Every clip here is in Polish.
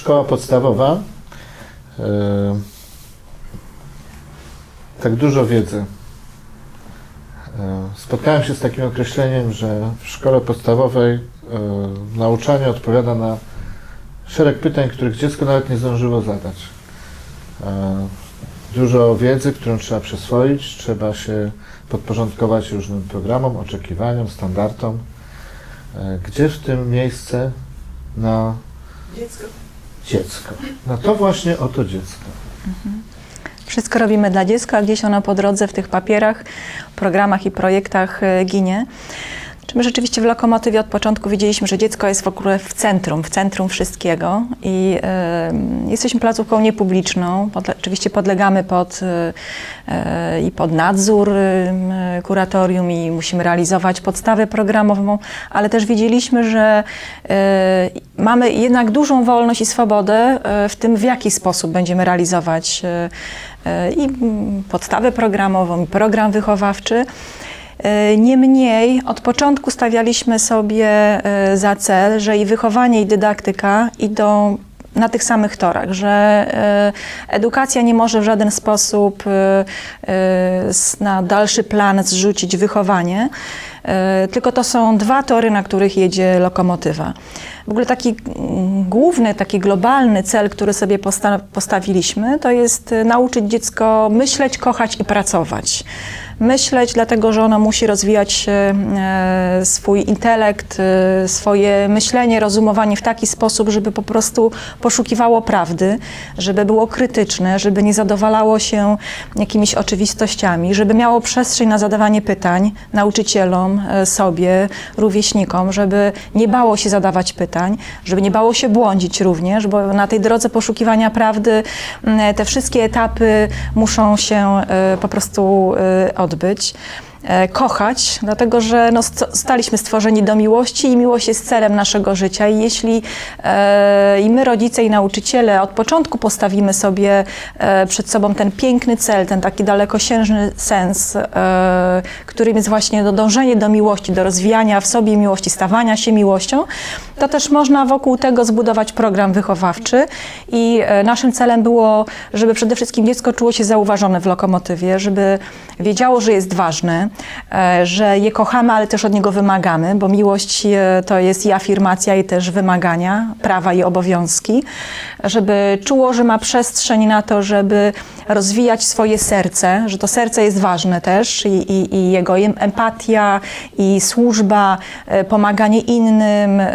szkoła podstawowa, e, tak dużo wiedzy. E, Spotkałem się z takim określeniem, że w szkole podstawowej e, nauczanie odpowiada na szereg pytań, których dziecko nawet nie zdążyło zadać. Dużo wiedzy, którą trzeba przyswoić, trzeba się podporządkować różnym programom, oczekiwaniom, standardom. Gdzie w tym miejsce na Dziecko. Dziecko? Na to właśnie oto dziecko. Wszystko robimy dla dziecka, a gdzieś ono po drodze w tych papierach, programach i projektach y, ginie. Czy my rzeczywiście w Lokomotywie od początku wiedzieliśmy, że dziecko jest w ogóle w centrum, w centrum wszystkiego i y, jesteśmy placówką niepubliczną. Oczywiście podlegamy pod, y, y, i pod nadzór y, y, kuratorium i musimy realizować podstawę programową, ale też wiedzieliśmy, że y, mamy jednak dużą wolność i swobodę y, w tym, w jaki sposób będziemy realizować y, y, i podstawę programową, i program wychowawczy. E, Niemniej od początku stawialiśmy sobie e, za cel, że i wychowanie, i dydaktyka idą na tych samych torach, że e, edukacja nie może w żaden sposób na dalszy plan zrzucić wychowanie, tylko to są dwa tory, na których jedzie lokomotywa. W ogóle taki mm, główny, taki globalny cel, który sobie posta- postawiliśmy, to jest e, nauczyć dziecko myśleć, kochać i pracować myśleć, dlatego że ono musi rozwijać e, swój intelekt, e, swoje myślenie, rozumowanie w taki sposób, żeby po prostu poszukiwało prawdy, żeby było krytyczne, żeby nie zadowalało się jakimiś oczywistościami, żeby miało przestrzeń na zadawanie pytań nauczycielom, e, sobie, rówieśnikom, żeby nie bało się zadawać pytań, żeby nie bało się błądzić również, bo na tej drodze poszukiwania prawdy m, te wszystkie etapy muszą się e, po prostu e, odbyć. E, Kochać, dlatego że no, st- staliśmy stworzeni do miłości i miłość jest celem naszego życia. I jeśli e, i my, rodzice i nauczyciele, od początku postawimy sobie e, przed sobą ten piękny cel, ten taki dalekosiężny sens, e, którym jest właśnie dążenie do miłości, do rozwijania w sobie miłości, stawania się miłością, to też można wokół tego zbudować program wychowawczy. I e, naszym celem było, żeby przede wszystkim dziecko czuło się zauważone w lokomotywie, żeby wiedziało, że jest ważne, że je kochamy, ale też od niego wymagamy, bo miłość e, to jest i afirmacja, i też wymagania, prawa i obowiązki, żeby czuło, że ma przestrzeń na to, żeby rozwijać swoje serce, że to serce jest ważne też i, i, i jego em- empatia i służba, e, pomaganie innym, e,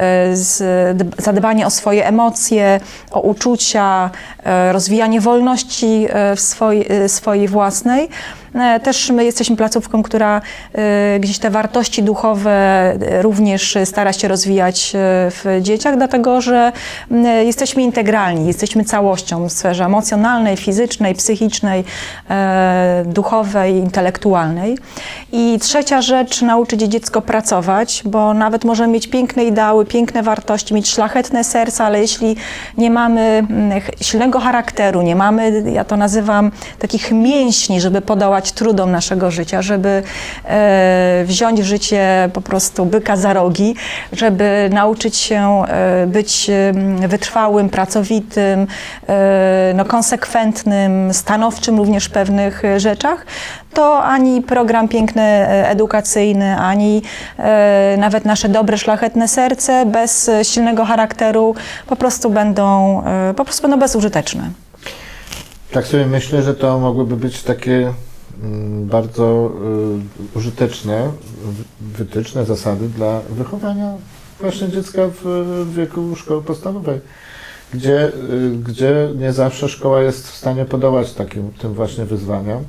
zadbanie o swoje emocje, o uczucia, e, rozwijanie wolności e, w swojej, e, swojej własnej. E, Też my jesteśmy placówką, która e, gdzieś te wartości duchowe e, również stara się rozwijać w dzieciach, dlatego że jesteśmy integralni, jesteśmy całością w sferze emocjonalnej, fizycznej, psychicznej, duchowej, intelektualnej. I trzecia rzecz, nauczyć dziecko pracować, bo nawet możemy mieć piękne ideały, piękne wartości, mieć szlachetne serca, ale jeśli nie mamy silnego charakteru, nie mamy, ja to nazywam, takich mięśni, żeby podołać trudom naszego życia, żeby e, wziąć życie po prostu byka za rogi, żeby nauczyć się e, być wytrwałym, pracowitym, e, no, konsekwentnym, stanowczym również w pewnych rzeczach, to ani program piękny edukacyjny, ani nawet nasze dobre, szlachetne serce bez silnego charakteru po prostu będą, po prostu będą bezużyteczne. Tak sobie myślę, że to mogłyby być takie bardzo y, użyteczne wytyczne, zasady dla wychowania właśnie dziecka w, wieku szkoły podstawowej, gdzie, y, gdzie nie zawsze szkoła jest w stanie podołać takim tym właśnie wyzwaniom,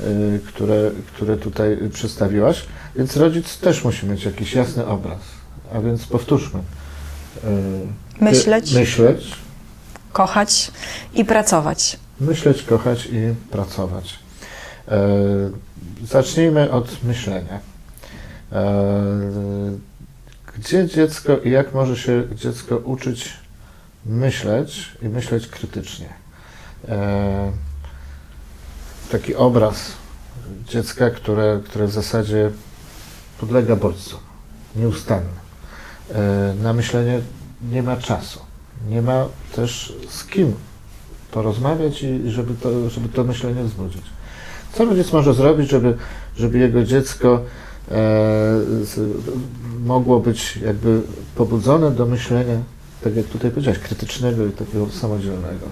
y, które, które tutaj przedstawiłaś. Więc rodzic też musi mieć jakiś jasny obraz. A więc powtórzmy. Myśleć. Myśleć, Kochać i pracować. Myśleć, kochać i pracować. E, zacznijmy od myślenia. E, gdzie dziecko i jak może się dziecko uczyć myśleć i myśleć krytycznie? E, taki obraz dziecka, które, które w zasadzie podlega bodźcom, nieustannie. Na myślenie nie ma czasu. nie ma też z kim porozmawiać i żeby to, żeby to myślenie wzbudzić. Co rodzic może zrobić, żeby, żeby jego dziecko e, z, mogło być jakby pobudzone do myślenia, tak jak tutaj powiedziałeś, krytycznego i takiego samodzielnego?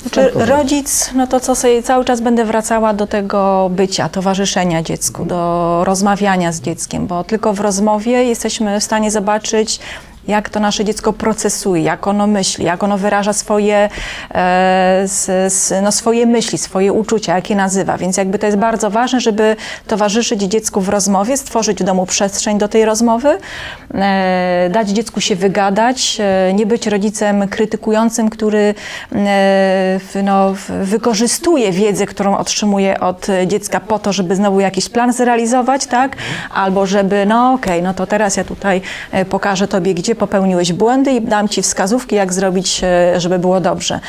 Znaczy, rodzic, no to co sobie cały czas będę wracała do tego bycia, towarzyszenia dziecku, do rozmawiania z dzieckiem, bo tylko w rozmowie jesteśmy w stanie zobaczyć, jak to nasze dziecko procesuje, jak ono myśli, jak ono wyraża swoje, e, no swoje myśli, swoje uczucia, jak je nazywa. Więc jakby to jest bardzo ważne, żeby towarzyszyć dziecku w rozmowie, stworzyć w domu przestrzeń do tej rozmowy, e, dać dziecku się wygadać, e, nie być rodzicem krytykującym, który no, wykorzystuje wiedzę, którą otrzymuje od dziecka po to, żeby znowu jakiś plan zrealizować, tak? Albo żeby, no okej, no to teraz ja tutaj pokażę tobie, gdzie popełniłeś błędy i dam ci wskazówki, jak zrobić, e, żeby było dobrze.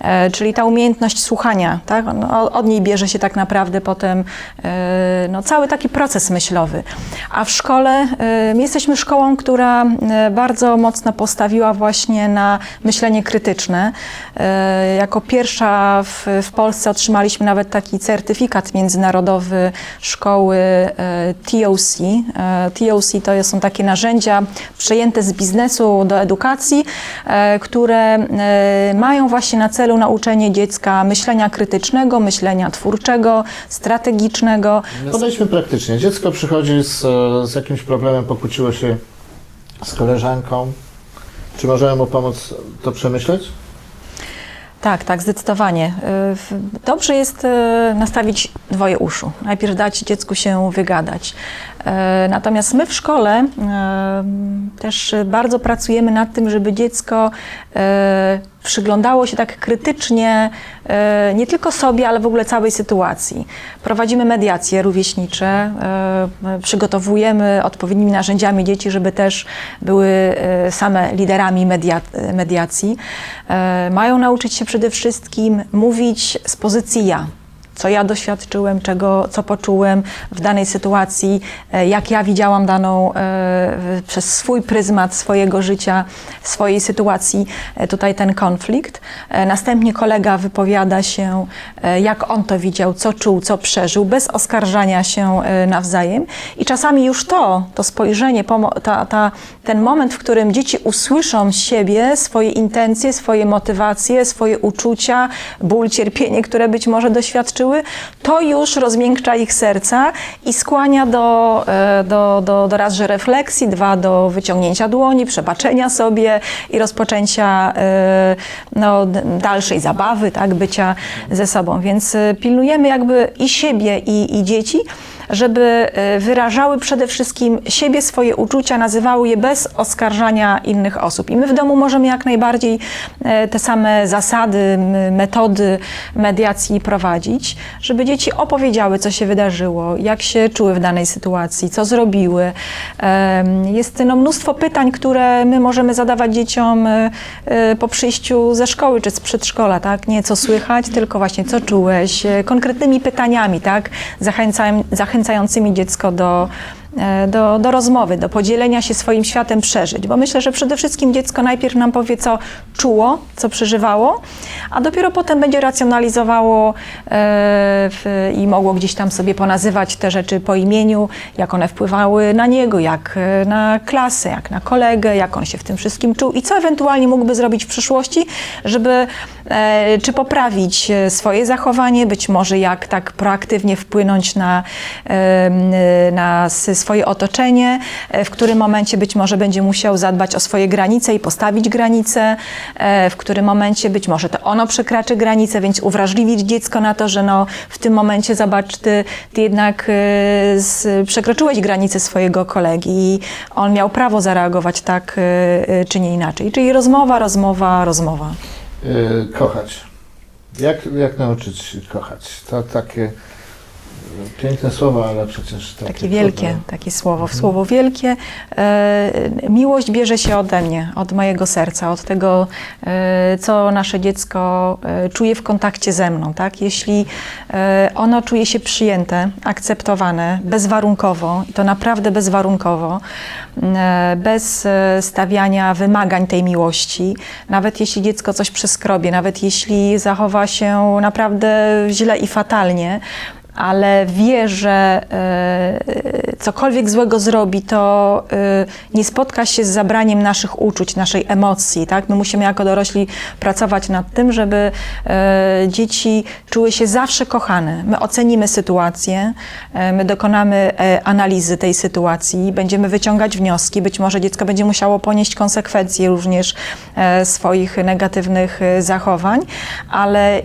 E, Czyli ta umiejętność słuchania, tak? No, od niej bierze się tak naprawdę potem e, no, cały taki proces myślowy. A w szkole, my jesteśmy szkołą, która bardzo mocno postawiła właśnie na myślenie krytyczne. Jako pierwsza w, w Polsce otrzymaliśmy nawet taki certyfikat międzynarodowy szkoły TOC. TOC to są takie narzędzia przejęte z biznesu do edukacji, e, które e, mają właśnie na celu nauczenie dziecka myślenia krytycznego, myślenia twórczego, strategicznego. Podejdźmy praktycznie. Dziecko przychodzi z, e, z jakimś problemem, pokłóciło się z koleżanką. Czy możemy mu pomóc to przemyśleć? Tak, tak, zdecydowanie. Dobrze jest nastawić dwoje uszu. Najpierw dać dziecku się wygadać. Y, Natomiast my w szkole y, też bardzo pracujemy nad tym, żeby dziecko y, przyglądało się tak krytycznie nie tylko sobie, ale w ogóle całej sytuacji. Prowadzimy mediacje rówieśnicze, przygotowujemy odpowiednimi narzędziami dzieci, żeby też były same liderami media, mediacji. E, Mają nauczyć się przede wszystkim mówić z pozycji ja. Co ja doświadczyłem, czego, co poczułem w danej sytuacji, e, jak ja widziałam daną e, przez swój pryzmat swojego życia, swojej sytuacji, e, tutaj ten konflikt. Następnie kolega wypowiada się, jak on to widział, co czuł, co przeżył, bez oskarżania się nawzajem. I czasami już to, to spojrzenie, ta, ta, ten moment, w którym dzieci usłyszą siebie, swoje intencje, swoje motywacje, swoje uczucia, ból, cierpienie, które być może doświadczyły, to już rozmiękcza ich serca i skłania do, e, do, do, do raz, że refleksji, dwa, do wyciągnięcia dłoni, przebaczenia sobie i rozpoczęcia e, no, dalszej zabawy, tak, bycia ze sobą. Więc e, pilnujemy jakby i siebie, i, i dzieci, żeby e, wyrażały przede wszystkim siebie, swoje uczucia, nazywały je bez oskarżania innych osób. I my w domu możemy jak najbardziej e, te same zasady, metody mediacji prowadzić, żeby dzieci opowiedziały, co się wydarzyło, jak się czuły w danej sytuacji, co zrobiły. Jest no, mnóstwo pytań, które my możemy zadawać dzieciom e, po przyjściu ze szkoły czy z przedszkola, tak? Nie co słychać, tylko właśnie co czułeś, konkretnymi pytaniami, tak? Zachęcają, zachęcającymi dziecko do, do, do rozmowy, do podzielenia się swoim światem przeżyć. Bo myślę, że przede wszystkim dziecko najpierw nam powie, co czuło, co przeżywało, a dopiero potem będzie racjonalizowało e, i mogło gdzieś tam sobie ponazywać te rzeczy po imieniu, jak one wpływały na niego, jak e, na klasę, jak na kolegę, jak on się w tym wszystkim czuł i co ewentualnie mógłby zrobić w przyszłości, żeby e, czy poprawić e, swoje zachowanie, być może jak tak proaktywnie wpłynąć na, e, na s- swoje otoczenie, e, w którym momencie być może będzie musiał zadbać o swoje granice i postawić granice, e, w którym momencie być może to ono przekraczy granice, więc uwrażliwić dziecko na to, że no, w tym momencie zobacz, ty, ty jednak e, z, przekroczyłeś granice swojego kolegi i on miał prawo zareagować tak czy nie inaczej. Czyli rozmowa, rozmowa, rozmowa. Kochać. Jak, jak nauczyć się kochać? To takie Piękne słowa, ale przecież takie, Takie wielkie, trudne. takie słowo, słowo wielkie. E, miłość bierze się ode mnie, od mojego serca, od tego, e, co nasze dziecko e, czuje w kontakcie ze mną. Tak? Jeśli ono czuje się przyjęte, akceptowane, bezwarunkowo, i to naprawdę bezwarunkowo, bez stawiania wymagań tej miłości, nawet jeśli dziecko coś przeskrobie, nawet jeśli zachowa się naprawdę źle i fatalnie, ale wie, że e, cokolwiek złego zrobi, to e, nie spotka się z zabraniem naszych uczuć, naszej emocji. Tak? My musimy jako dorośli pracować nad tym, żeby e, dzieci czuły się zawsze kochane. My ocenimy sytuację, my dokonamy analizy tej sytuacji, będziemy wyciągać wnioski. Być może dziecko będzie musiało ponieść konsekwencje również swoich negatywnych zachowań, ale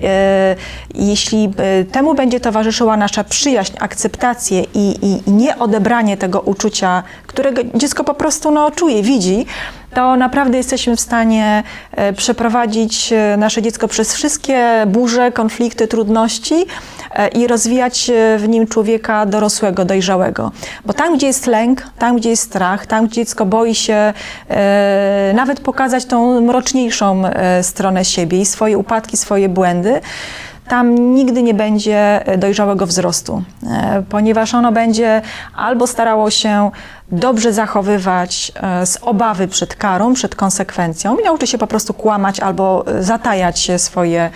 jeśli temu będzie towarzyszyła nasza przyjaźń, akceptację i, i, i nie odebranie tego uczucia, którego dziecko po prostu no, czuje, widzi, to naprawdę jesteśmy w stanie e, przeprowadzić e, nasze dziecko przez wszystkie burze, konflikty, trudności e, i rozwijać w nim człowieka dorosłego, dojrzałego. Bo tam, gdzie jest lęk, tam, gdzie jest strach, tam, gdzie dziecko boi się nawet pokazać tą mroczniejszą stronę siebie i swoje upadki, swoje błędy, tam nigdy nie będzie dojrzałego wzrostu, ponieważ ono będzie albo starało się dobrze zachowywać e, z obawy przed karą, przed konsekwencją i nauczy się po prostu kłamać albo e, zatajać swoje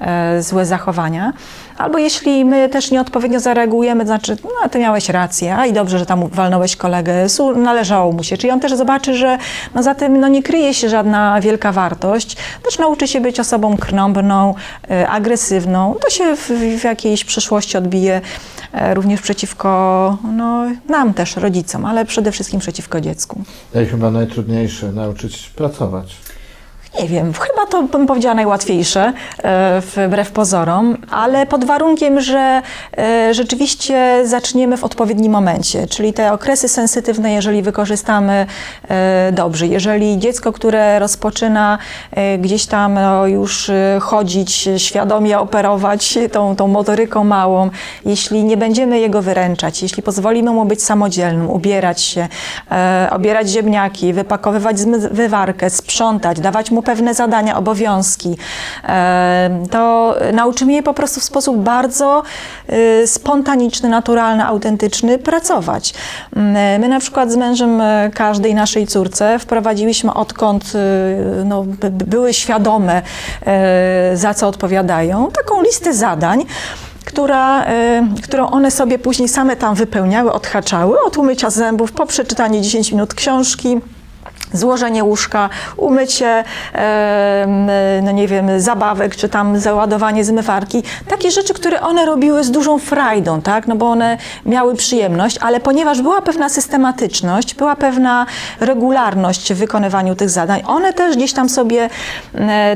e, złe zachowania. Albo jeśli my też nieodpowiednio zareagujemy, to znaczy, no ty miałeś rację, a i dobrze, że tam walnąłeś kolegę, należało mu się. Czyli on też zobaczy, że no za tym no nie kryje się żadna wielka wartość. Też nauczy się być osobą krnąbrną, e, agresywną. To się w, w jakiejś przyszłości odbije również przeciwko no, nam też, rodzicom, ale przede wszystkim przeciwko dziecku. I chyba najtrudniejsze nauczyć pracować. Nie wiem, chyba to bym powiedziała najłatwiejsze, e, wbrew pozorom, ale pod warunkiem, że e, rzeczywiście zaczniemy w odpowiednim momencie, czyli te okresy sensytywne, jeżeli wykorzystamy e, dobrze, jeżeli dziecko, które rozpoczyna gdzieś tam no, już chodzić, świadomie operować tą, tą motoryką małą, jeśli nie będziemy jego wyręczać, jeśli pozwolimy mu być samodzielnym, ubierać się, obierać ziemniaki, wypakowywać zmywarkę, sprzątać, dawać mu pewne zadania, obowiązki, e, to nauczymy je po prostu w sposób bardzo e, spontaniczny, naturalny, autentyczny pracować. Mm, My na przykład z mężem e, każdej naszej córce wprowadziłyśmy odkąd e, no, by- by były świadome, e, za co odpowiadają, taką listę zadań, która, e, którą one sobie później same tam wypełniały, odhaczały, od umycia zębów, po przeczytanie 10 minut książki, złożenie łóżka, umycie, no nie wiem, zabawek, czy tam załadowanie zmywarki. Takie rzeczy, które one robiły z dużą frajdą, tak? No bo one miały przyjemność, ale ponieważ była pewna systematyczność, była pewna regularność w wykonywaniu tych zadań, one też gdzieś tam sobie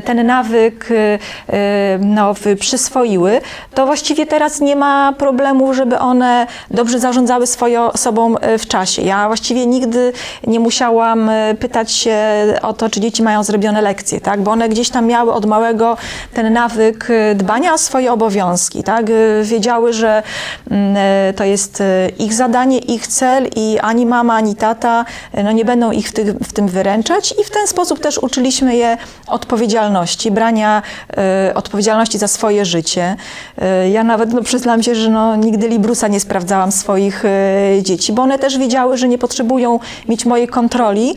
ten nawyk e, e, no, przyswoiły, to właściwie teraz nie ma problemu, żeby one dobrze zarządzały swoją sobą e, w czasie. Ja właściwie nigdy nie musiałam pytać się o to, czy dzieci mają zrobione lekcje, tak? bo one gdzieś tam miały od małego ten nawyk e, dbania o swoje obowiązki. Tak? E, Wiedziały, że mm, e, to jest ich zadanie, ich cel i ani mama, ani tata no nie będą ich w, tych, w tym wyręczać i w ten sposób też uczyliśmy je odpowiedzialności, brania e, odpowiedzialności za swoje życie. E, ja nawet no, przyznam się, że no, nigdy Librusa nie sprawdzałam swoich e, dzieci, bo one też wiedziały, że nie potrzebują mieć mojej kontroli,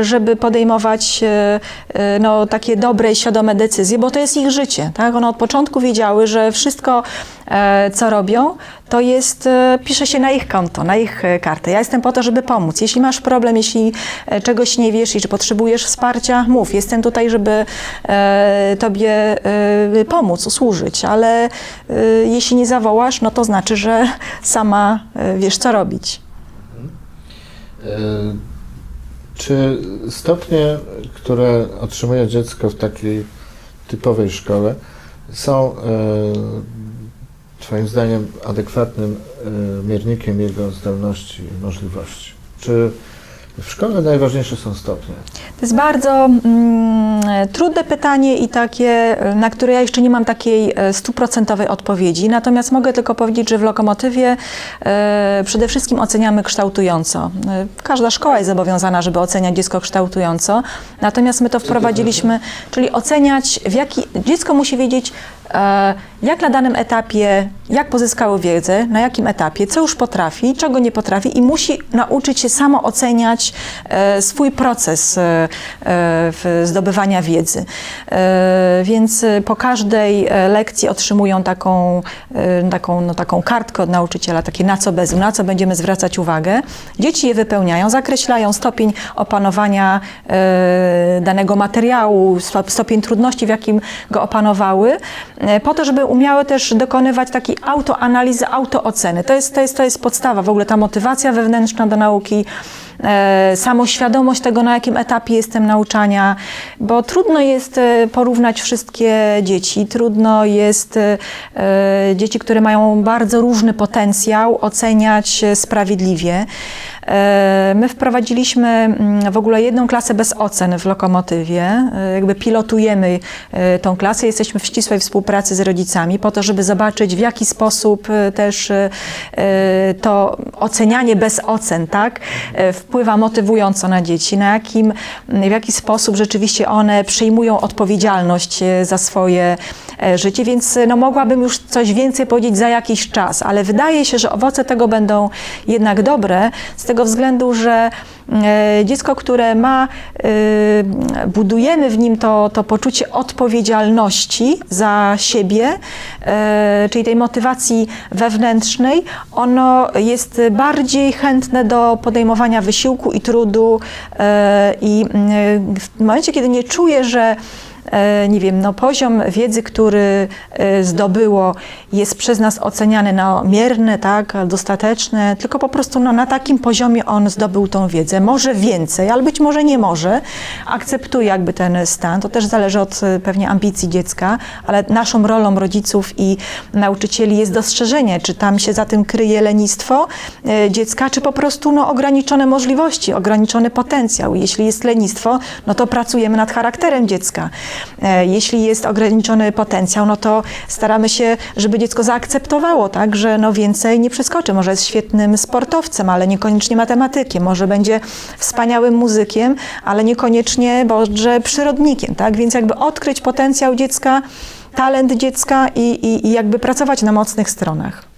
żeby podejmować e, e, no, takie dobre i świadome decyzje, bo to jest ich życie. Tak? One od początku wiedziały, że wszystko, e, co robią, to jest, e, pisze się na ich konto, na ich e, kartę. Ja jestem po to, żeby pomóc. Jeśli masz problem, jeśli e, czegoś nie wiesz i czy potrzebujesz wsparcia, mów. Jestem tutaj, żeby e, Tobie e, pomóc, usłużyć, ale e, jeśli nie zawołasz, no to znaczy, że sama e, wiesz, co robić. E, Czy stopnie, które otrzymuje dziecko w takiej typowej szkole, są e, Twoim zdaniem adekwatnym e, miernikiem jego zdolności i możliwości? Czy W szkole najważniejsze są stopnie. To jest bardzo mm, trudne pytanie i takie, na które ja jeszcze nie mam takiej e, stuprocentowej odpowiedzi. Natomiast mogę tylko powiedzieć, że w Lokomotywie e, przede wszystkim oceniamy kształtująco. E, każda szkoła jest zobowiązana, żeby oceniać dziecko kształtująco. Natomiast my to wprowadziliśmy, czyli oceniać, w jaki dziecko musi wiedzieć, jak na danym etapie, jak pozyskało wiedzę, na jakim etapie, co już potrafi, czego nie potrafi i musi nauczyć się samo oceniać e, swój proces e, e, zdobywania wiedzy. Więc po każdej lekcji otrzymują taką, taką, no, taką kartkę od nauczyciela, takie na co bez, na co będziemy zwracać uwagę. Dzieci je wypełniają, zakreślają stopień opanowania danego materiału, sto- stopień trudności, w jakim go opanowały, po to, żeby umiały też dokonywać takiej autoanalizy, autooceny. To jest, to, jest, to jest podstawa, w ogóle ta motywacja wewnętrzna do nauki, samoświadomość tego, na jakim etapie jestem nauczania, bo trudno jest e, porównać wszystkie dzieci, trudno jest e, e, dzieci, które mają bardzo różny potencjał, oceniać e, sprawiedliwie. E, My wprowadziliśmy mm, w ogóle jedną klasę bez ocen w Lokomotywie. E, Jakby pilotujemy e, tą klasę, jesteśmy w ścisłej współpracy z rodzicami po to, żeby zobaczyć w jaki sposób też to ocenianie bez ocen, tak, wpływa motywująco na dzieci, na jakim, w jaki sposób rzeczywiście one przyjmują odpowiedzialność za swoje życie, więc e, no, mogłabym już coś więcej powiedzieć za jakiś czas, ale wydaje się, że owoce tego będą jednak dobre, z tego względu, że e, dziecko, które ma, e, budujemy w nim to, to poczucie odpowiedzialności za siebie, e, czyli tej motywacji wewnętrznej, ono jest bardziej chętne do podejmowania wysiłku i trudu e, i mm, w momencie, kiedy nie czuje, że e, nie wiem, no poziom wiedzy, który e, zdobyło, jest przez nas oceniany na mierne, tak, dostateczne, tylko po prostu no, na takim poziomie on zdobył tą wiedzę. Może więcej, ale być może nie może. Akceptuje jakby ten stan. To też zależy od e, pewnie ambicji dziecka, ale naszą rolą rodziców i nauczycieli jest dostrzeżenie, czy tam się za tym kryje lenistwo e, dziecka, czy po prostu no, ograniczone możliwości, ograniczony potencjał. Jeśli jest lenistwo, no to pracujemy nad charakterem dziecka. E, Jeśli jest ograniczony potencjał, no to staramy się, żeby dziecko zaakceptowało, tak, że no więcej nie przeskoczy. Może jest świetnym sportowcem, ale niekoniecznie matematykiem. Może będzie wspaniałym muzykiem, ale niekoniecznie może przyrodnikiem, tak? Więc jakby odkryć potencjał dziecka, talent dziecka i, i, i jakby pracować na mocnych stronach.